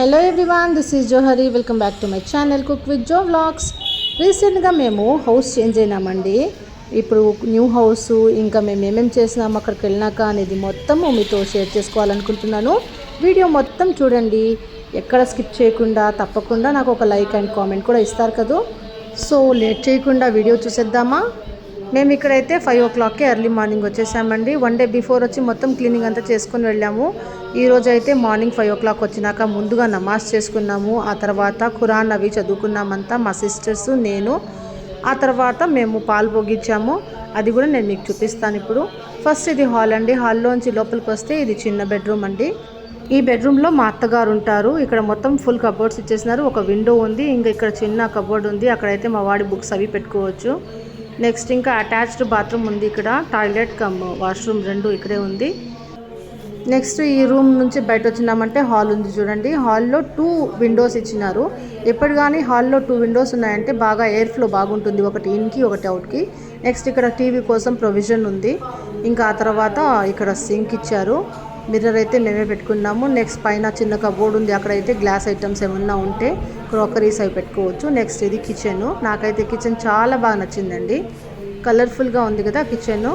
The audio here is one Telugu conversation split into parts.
Hello everyone this is Johari welcome back to my channel cook with Jo vlogs రీసెంట్గా మేము హౌస్ చేంజ్ అయినామండి. ఇప్పుడు న్యూ హౌస్ ఇంకా మేము ఏమేమి చేసినాము అక్కడికి వెళ్ళినాక అనేది మొత్తము మీతో షేర్ చేసుకోవాలనుకుంటున్నాను. వీడియో మొత్తం చూడండి. ఎక్కడ స్కిప్ చేయకుండా తప్పకుండా నాకు ఒక లైక్ అండ్ కామెంట్ కూడా ఇస్తారు కదా. సో లేట్ చేయకుండా వీడియో చూసేద్దామా? మేము ఇక్కడైతే ఫైవ్ ఓ క్లాక్కి ఎర్లీ మార్నింగ్ వచ్చేసామండి. వన్ డే బిఫోర్ వచ్చి మొత్తం క్లీనింగ్ అంతా చేసుకొని వెళ్ళాము. ఈ రోజు అయితే మార్నింగ్ ఫైవ్ ఓ క్లాక్ వచ్చినాక ముందుగా నమాజ్ చేసుకున్నాము. ఆ తర్వాత ఖురాన్ అవి చదువుకున్నామంతా మా సిస్టర్స్ నేను. ఆ తర్వాత మేము పాలు పొగిచ్చాము. అది కూడా నేను మీకు చూపిస్తాను ఇప్పుడు. ఫస్ట్ ఇది హాల్ అండి. హాల్లోంచి లోపలికి వస్తే ఇది చిన్న బెడ్రూమ్ అండి. ఈ బెడ్రూమ్లో మా అత్తగారు ఉంటారు. ఇక్కడ మొత్తం ఫుల్ కబోర్డ్స్ ఇచ్చేసినారు. ఒక విండో ఉంది. ఇంకా ఇక్కడ చిన్న కబోర్డ్ ఉంది. అక్కడైతే మా వాడి బుక్స్ అవి పెట్టుకోవచ్చు. నెక్స్ట్ ఇంకా అటాచ్డ్ బాత్రూమ్ ఉంది ఇక్కడ టాయిలెట్ కమ్ వాష్రూమ్ రెండు ఇక్కడే ఉంది. నెక్స్ట్ ఈ రూమ్ నుంచి బయట వచ్చినామంటే హాల్ ఉంది చూడండి. హాల్లో టూ విండోస్ ఇచ్చినారు. ఎప్పుడు కానీ హాల్లో టూ విండోస్ ఉన్నాయంటే బాగా ఎయిర్ ఫ్లో బాగుంటుంది. ఒకటి ఇన్కి ఒకటి అవుట్కి నెక్స్ట్ ఇక్కడ టీవీ కోసం ప్రొవిజన్ ఉంది. ఇంకా ఆ తర్వాత ఇక్కడ సింక్ ఇచ్చారు. మిర్రర్ అయితే మేమే పెట్టుకున్నాము. నెక్స్ట్ పైన చిన్న కబోర్డ్ ఉంది. అక్కడైతే గ్లాస్ ఐటమ్స్ ఏమన్నా ఉంటే క్రోకరీస్ అవి పెట్టుకోవచ్చు. నెక్స్ట్ ఇది కిచెన్ నాకైతే కిచెన్ చాలా బాగా నచ్చిందండి. కలర్ఫుల్గా ఉంది కదా కిచెన్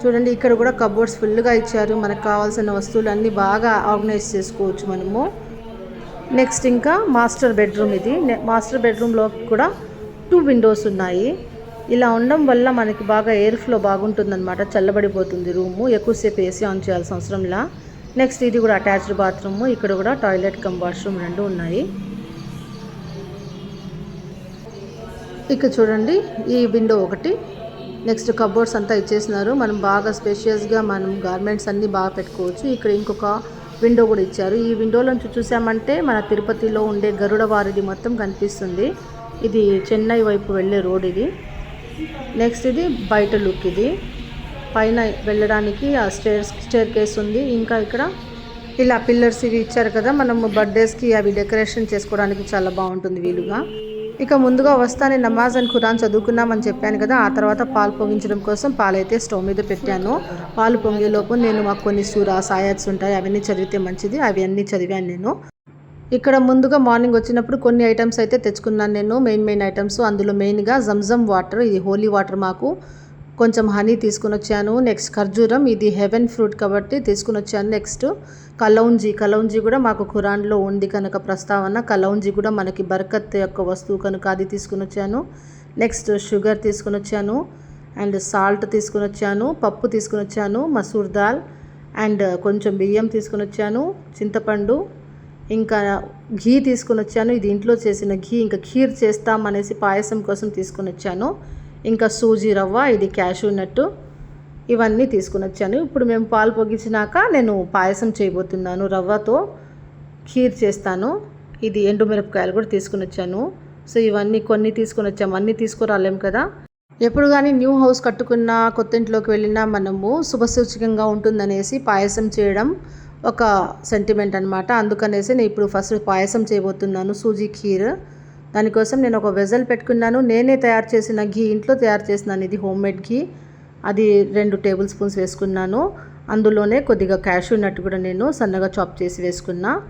చూడండి ఇక్కడ కూడా కబోర్డ్స్ ఫుల్గా ఇచ్చారు. మనకు కావాల్సిన వస్తువులు అన్నీ బాగా ఆర్గనైజ్ చేసుకోవచ్చు మనము. నెక్స్ట్ ఇంకా మాస్టర్ బెడ్రూమ్ ఇది. మాస్టర్ బెడ్రూమ్లో కూడా టూ విండోస్ ఉన్నాయి. ఇలా ఉండడం వల్ల మనకి బాగా ఎయిర్ ఫ్లో బాగుంటుందన్నమాట. చల్లబడిపోతుంది రూము ఎక్కువసేపు ఏసీ ఆన్ చేయాల్సిన అవసరంలా నెక్స్ట్ ఇది కూడా అటాచ్డ్ బాత్రూమ్ ఇక్కడ కూడా టాయిలెట్ కమ్ వాష్రూమ్ రెండు ఉన్నాయి. ఇక్కడ చూడండి ఈ విండో ఒకటి. నెక్స్ట్ కబోర్డ్స్ అంతా ఇచ్చేసినారు. మనం బాగా స్పేషియస్గా మనం గార్మెంట్స్ అన్నీ బాగా పెట్టుకోవచ్చు. ఇక్కడ ఇంకొక విండో కూడా ఇచ్చారు. ఈ విండోలో నుంచి చూసామంటే మన తిరుపతిలో ఉండే గరుడ వారిది మొత్తం కనిపిస్తుంది. ఇది చెన్నై వైపు వెళ్ళే రోడ్ ఇది. నెక్స్ట్ ఇది బయట లుక్ ఇది. పైన వెళ్ళడానికి ఆ స్టేర్స్ స్టేర్ కేస్ ఉంది. ఇంకా ఇక్కడ ఇలా పిల్లర్స్ ఇవి ఇచ్చారు కదా మనము బర్త్డేస్కి అవి డెకరేషన్ చేసుకోవడానికి చాలా బాగుంటుంది వీలుగా. ఇక ముందుగా వస్తానే నమాజ్ అండ్ ఖురాన్ చదువుకున్నామని చెప్పాను కదా ఆ తర్వాత పాలు పొంగించడం కోసం పాలైతే స్టవ్ మీద పెట్టాను. పాలు పొంగేలోపు నేను మాకు కొన్ని సూరాస్ సాయాత్స్ ఉంటాయి అవన్నీ చదివితే మంచిది. అవన్నీ చదివాను నేను. ఇక్కడ ముందుగా మార్నింగ్ వచ్చినప్పుడు కొన్ని ఐటమ్స్ అయితే తెచ్చుకున్నాను నేను మెయిన్ మెయిన్ ఐటమ్స్. అందులో మెయిన్గా జంజమ్ వాటర్ ఇది హోలీ వాటర్ మాకు. కొంచెం హనీ తీసుకుని వచ్చాను. నెక్స్ట్ ఖర్జూరం ఇది హెవెన్ ఫ్రూట్ కాబట్టి తీసుకుని వచ్చాను. నెక్స్ట్ కలౌంజీ. కలౌంజీ కూడా మాకు ఖురాన్లో ఉంది కనుక ప్రస్తావన. కలౌంజీ కూడా మనకి బరకత్ యొక్క వస్తువు కనుక అది తీసుకుని వచ్చాను. నెక్స్ట్ షుగర్ తీసుకుని వచ్చాను. అండ్ సాల్ట్ తీసుకుని వచ్చాను. పప్పు తీసుకుని వచ్చాను. మసూర్ దాల్ అండ్ కొంచెం బియ్యం తీసుకుని వచ్చాను. చింతపండు ఇంకా ఘీ తీసుకుని వచ్చాను. ఇది ఇంట్లో చేసిన ఘీ ఇంకా ఖీర్ చేస్తాం అనేసి పాయసం కోసం తీసుకుని వచ్చాను. ఇంకా సూజీ రవ్వ ఇది క్యాషూ నట్టు ఇవన్నీ తీసుకుని వచ్చాను. ఇప్పుడు మేము పాలు పొగించినాక నేను పాయసం చేయబోతున్నాను. రవ్వతో ఖీర్ చేస్తాను. ఇది ఎండుమిరపకాయలు కూడా తీసుకుని వచ్చాను. సో ఇవన్నీ కొన్ని తీసుకుని వచ్చాము. అన్నీ తీసుకురాలేం కదా. ఎప్పుడు కానీ న్యూ హౌస్ కట్టుకున్న కొత్త ఇంట్లోకి వెళ్ళినా మనము శుభసూచకంగా ఉంటుందనేసి పాయసం చేయడం ఒక సెంటిమెంట్ అనమాట అందుకనేసి నేను ఇప్పుడు ఫస్ట్ పాయసం చేయబోతున్నాను సూజీ ఖీర్. దానికోసం నేను ఒక వెజల్ పెట్టుకున్నాను. నేనే తయారు చేసిన ఘీ ఇంట్లో తయారు చేసినాను ఇది హోమ్ మేడ్ ఘీ. అది రెండు టేబుల్ స్పూన్స్ వేసుకున్నాను. అందులోనే కొద్దిగా క్యాషూ నట్ కూడా నేను సన్నగా చాప్ చేసి వేసుకున్నా.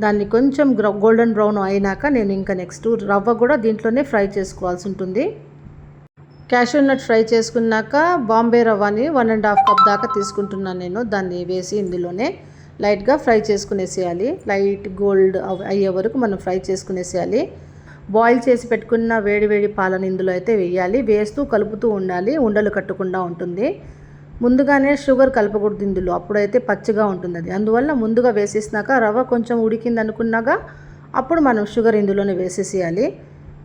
దాన్ని కొంచెం గ్రౌ గోల్డెన్ బ్రౌన్ అయినాక నేను ఇంకా నెక్స్ట్ రవ్వ కూడా దీంట్లోనే ఫ్రై చేసుకోవాల్సి ఉంటుంది. క్యాషూ నట్ ఫ్రై చేసుకున్నాక బాంబే రవ్వని వన్ అండ్ హాఫ్ కప్ దాకా తీసుకుంటున్నాను నేను. దాన్ని వేసి ఇందులోనే లైట్గా ఫ్రై చేసుకునేసేయాలి. లైట్ గోల్డ్ అవ్- అయ్యే వరకు మనం ఫ్రై చేసుకునేసేయాలి. బాయిల్ చేసి పెట్టుకున్న వేడి వేడి పాలను ఇందులో అయితే వేయాలి. వేస్తూ కలుపుతూ ఉండాలి. ఉండలు కట్టకుండా ఉంటుంది. ముందుగానే షుగర్ కలపకూడదు ఇందులో. అప్పుడైతే పచ్చిగా ఉంటుంది అది. అందువల్ల ముందుగా వేసేసినాక రవ్వ కొంచెం ఉడికింది అనుకున్నాగా అప్పుడు మనం షుగర్ ఇందులోనే వేసేసేయాలి.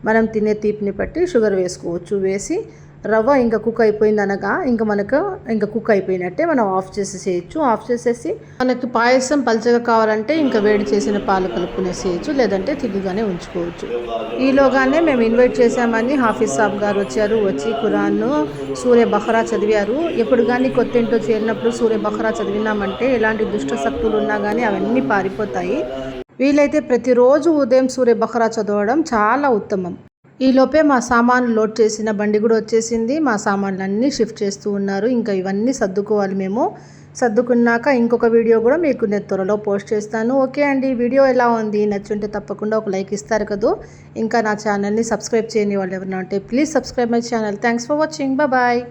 మనం తినే తీపిని బట్టి షుగర్ వేసుకోవచ్చు. వేసి రవ్వ ఇంకా కుక్ అయిపోయింది అనగా ఇంకా మనకు ఇంకా కుక్ అయిపోయినట్టే మనం ఆఫ్ చేసేసేయచ్చు. ఆఫ్ చేసేసి మనకి పాయసం పలచగా కావాలంటే ఇంకా వేడి చేసిన పాలు కలుపుకునేసేయచ్చు లేదంటే తిగ్గుగానే ఉంచుకోవచ్చు. ఈలోగానే మేము ఇన్వైట్ చేశామని హాఫీజ్ సాబ్ గారు వచ్చారు వచ్చి ఖురాన్ సూర్య బహ్రా చదివారు. ఎప్పుడు కానీ కొత్త ఇంట్లో చేరినప్పుడు సూర్య బహ్రా చదివినామంటే ఎలాంటి దుష్ట శక్తులు ఉన్నా కానీ అవన్నీ పారిపోతాయి. వీలైతే ప్రతిరోజు ఉదయం సూర్య బహ్రా చదవడం చాలా ఉత్తమం. ఈలోపే మా సామాన్లు లోడ్ చేసిన బండి కూడా వచ్చేసింది. మా సామాన్లు అన్నీ షిఫ్ట్ చేస్తూ ఉన్నారు. ఇంకా ఇవన్నీ సర్దుకోవాలి మేము. సర్దుకున్నాక ఇంకొక వీడియో కూడా మీకు నేను త్వరలో పోస్ట్ చేస్తాను. ఓకే అండి వీడియో ఎలా ఉంది? నచ్చుంటే తప్పకుండా ఒక లైక్ ఇస్తారు కదా? ఇంకా నా ఛానల్ని సబ్స్క్రైబ్ చేయని వాళ్ళు ఎవరైనా ఉంటే please subscribe my channel. Thanks for watching. Bye.